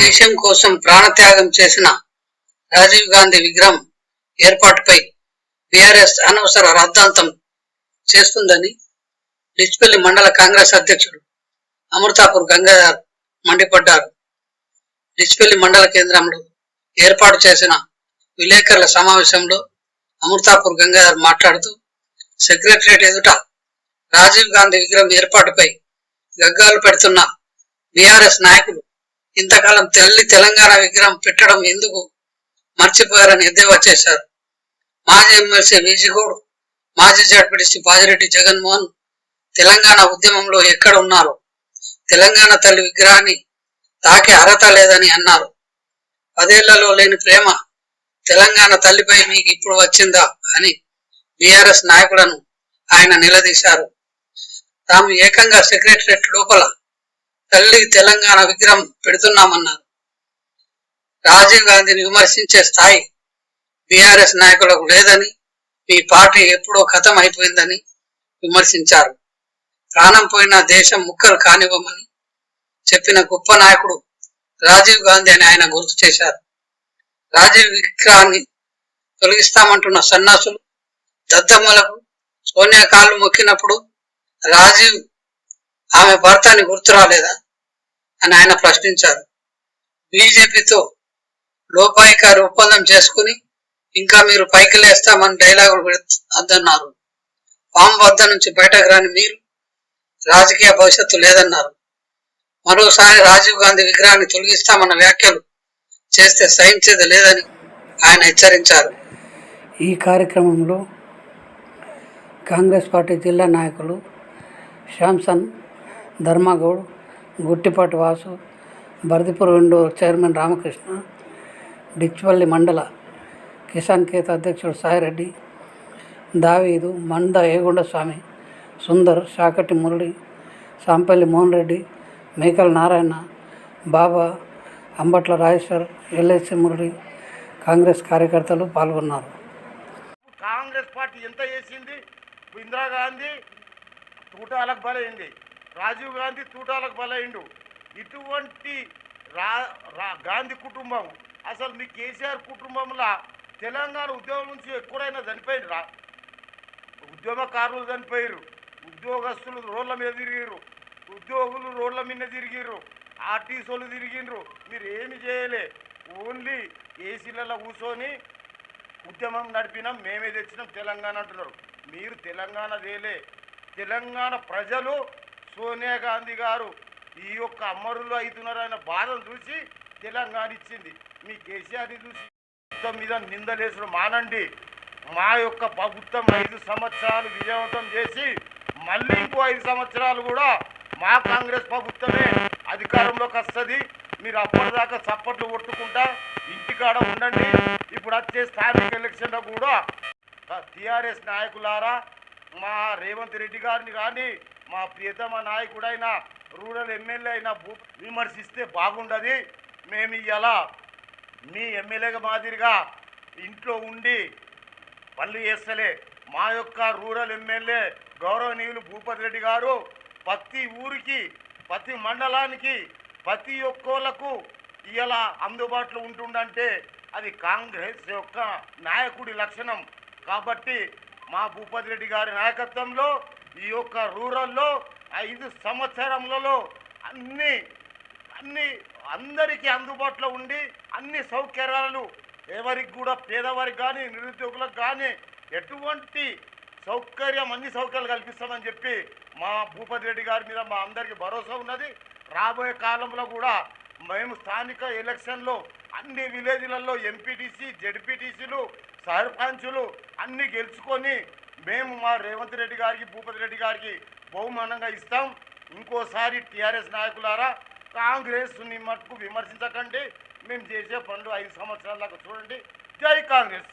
దేశం కోసం ప్రాణత్యాగం చేసిన రాజీవ్ గాంధీ విగ్రహం ఏర్పాటుపై బీఆర్ఎస్ అనవసర రాద్ధాంతం చేస్తుందని లిచ్పల్లి మండల కాంగ్రెస్ అధ్యక్షుడు అమృతాపూర్ గంగాధర్ మండిపడ్డారు. లిచ్పల్లి మండల కేంద్రంలో ఏర్పాటు చేసిన విలేకరుల సమావేశంలో అమృతాపూర్ గంగాధర్ మాట్లాడుతూ సెక్రటరియట్ ఎదుట రాజీవ్ గాంధీ విగ్రహం ఏర్పాటుపై గగ్గాలు పెడుతున్న బీఆర్ఎస్ నాయకులు ఇంతకాలం తల్లి తెలంగాణ విగ్రహం పెట్టడం ఎందుకు మర్చిపోయారని ఎద్దేవా చేశారు? మాజీ ఎమ్మెల్సీ విజిగౌడ్ మాజీ జడ్పీటీసీ పాజిరెడ్డి జగన్మోహన్ తెలంగాణ ఉద్యమంలో ఎక్కడ ఉన్నారు? తెలంగాణ తల్లి విగ్రహాన్ని తాకే అర్హత లేదని అన్నారు. పదేళ్ళలో లేని ప్రేమ తెలంగాణ తల్లిపై మీకు ఇప్పుడు వచ్చిందా అని బీఆర్ఎస్ నాయకులను ఆయన నిలదీశారు. తాము ఏకంగా సెక్రటరియట్ లోపల తల్లి తెలంగాణ విగ్రహం పెడుతున్నామన్నారు. రాజీవ్ గాంధీని విమర్శించే స్థాయి బీఆర్ఎస్ నాయకులకు లేదని మీ పార్టీ ఎప్పుడో ఖతం అయిపోయిందని విమర్శించారు. ప్రాణం పోయిన దేశం ముక్కలు కానివ్వమని చెప్పిన గొప్ప నాయకుడు రాజీవ్ గాంధీ అని ఆయన గుర్తు చేశారు. రాజీవ్ విగ్రహాన్ని తొలగిస్తామంటున్న సన్నాసులు దద్దమ్మలకు సోనియా కాళ్ళు మొక్కినప్పుడు రాజీవ్ ఆమె భర్తని గుర్తు రాలేదా? అని ఆయన ప్రశ్నించారు. బీజేపీతో లోపాయికారి ఒప్పందం చేసుకుని ఇంకా మీరు పైకి లేస్తామని డైలాగులు అద్దన్నారు. పాము వద్ద నుంచి బయటకు రాని మీరు రాజకీయ భవిష్యత్తు లేదన్నారు. మరోసారి రాజీవ్ గాంధీ విగ్రహాన్ని తొలగిస్తామన్న వ్యాఖ్యలు చేస్తే సహించేది లేదని ఆయన హెచ్చరించారు. ఈ కార్యక్రమంలో కాంగ్రెస్ పార్టీ జిల్లా నాయకులు Samson Dharmagoud Guttipati Vasu Bardipur window chairman Ramakrishna Dichpally మండల కిసాన్ కేత అధ్యక్షుడు సాయిరెడ్డి దావీదు మంద ఏగుండ స్వామి సుందర్ శాకటి మురళి సాంపల్లి మోహన్ రెడ్డి మేకల నారాయణ బాబా అంబట్ల రాజేశ్వర్ ఎల్ఐసి మురళి కాంగ్రెస్ కార్యకర్తలు పాల్గొన్నారు. కాంగ్రెస్ పార్టీ ఎంత చేసింది? ఇందిరాగాంధీ తూటాలకు బలైంది. రాజీవ్ గాంధీ తూటాలకు బలైండు. ఇటువంటి రా గాంధీ కుటుంబం అసలు మీ కేసీఆర్ కుటుంబంలో తెలంగాణ ఉద్యోగం నుంచి ఎక్కడైనా చనిపోయినరా? ఉద్యమకారులు చనిపోయారు ఉద్యోగస్తులు రోడ్ల మీద తిరిగిరు ఉద్యోగులు రోడ్ల మీద తిరిగిర్రు. ఆర్టీసీలు తిరిగిండ్రు మీరు ఏమి చేయలే. ఓన్లీ ఏసీలలో కూర్చొని ఉద్యమం నడిపినాం మేమే తెచ్చినాం తెలంగాణ అంటున్నారు. మీరు తెలంగాణ చేయలే. తెలంగాణ ప్రజలు సోనియా గాంధీ గారు ఈ యొక్క అమరులు అవుతున్నారన్న బాధను చూసి తెలంగాణ ఇచ్చింది. మీ కేసీఆర్ని చూసి ప్రభుత్వం మీద నిందలేసుడు మానండి. మా యొక్క ప్రభుత్వం ఐదు సంవత్సరాలు విజయవంతం చేసి మళ్ళీ ఇంకో ఐదు సంవత్సరాలు కూడా మా కాంగ్రెస్ ప్రభుత్వమే అధికారంలోకి వస్తుంది. మీరు అప్పటిదాకా చప్పట్లు కొట్టుకుంటా ఇంటికాడ ఉండండి. ఇప్పుడు వచ్చే స్థానిక ఎలక్షన్లో కూడా టీఆర్ఎస్ నాయకులారా మా రేవంత్ రెడ్డి గారిని కానీ మా ప్రియతమ నాయకుడైన రూరల్ ఎమ్మెల్యే అయిన భూ విమర్శిస్తే బాగుండదు. మేము ఇలా మీ ఎమ్మెల్యేగా మాదిరిగా ఇంట్లో ఉండి పనులు చేస్తలే. మా యొక్క రూరల్ ఎమ్మెల్యే గౌరవనీయులు భూపతి రెడ్డి గారు ప్రతి ఊరికి ప్రతి మండలానికి ప్రతి ఒక్కళ్ళకు ఇలా అందుబాటులో ఉంటుండంటే అది కాంగ్రెస్ యొక్క నాయకుడి లక్షణం. కాబట్టి మా భూపతి రెడ్డి గారి నాయకత్వంలో ఈ యొక్క రూరల్లో ఐదు సంవత్సరములలో అన్ని అన్ని అందరికీ అందుబాటులో ఉండి అన్ని సౌకర్యాలు ఎవరికి కూడా పేదవారికి కానీ నిరుద్యోగులకు కానీ ఎటువంటి సౌకర్యం అన్ని సౌకర్యాలు కల్పిస్తామని చెప్పి మా భూపతి రెడ్డి గారి మీద మా అందరికీ భరోసా ఉన్నది. రాబోయే కాలంలో కూడా మేము స్థానిక ఎలక్షన్లో అన్ని విలేజ్లలో ఎంపీటీసీ జడ్పీటీసీలు సర్పంచులు అన్ని గెలుచుకొని మేము మా రేవంత్ రెడ్డి గారికి భూపతి రెడ్డి గారికి బహుమానంగా ఇస్తాం. ఇంకోసారి టీఆర్ఎస్ నాయకులారా కాంగ్రెస్ మట్టుకు విమర్శించకండి. మేము చేసే పనులు ఐదు సంవత్సరాల దాకా చూడండి. జై కాంగ్రెస్.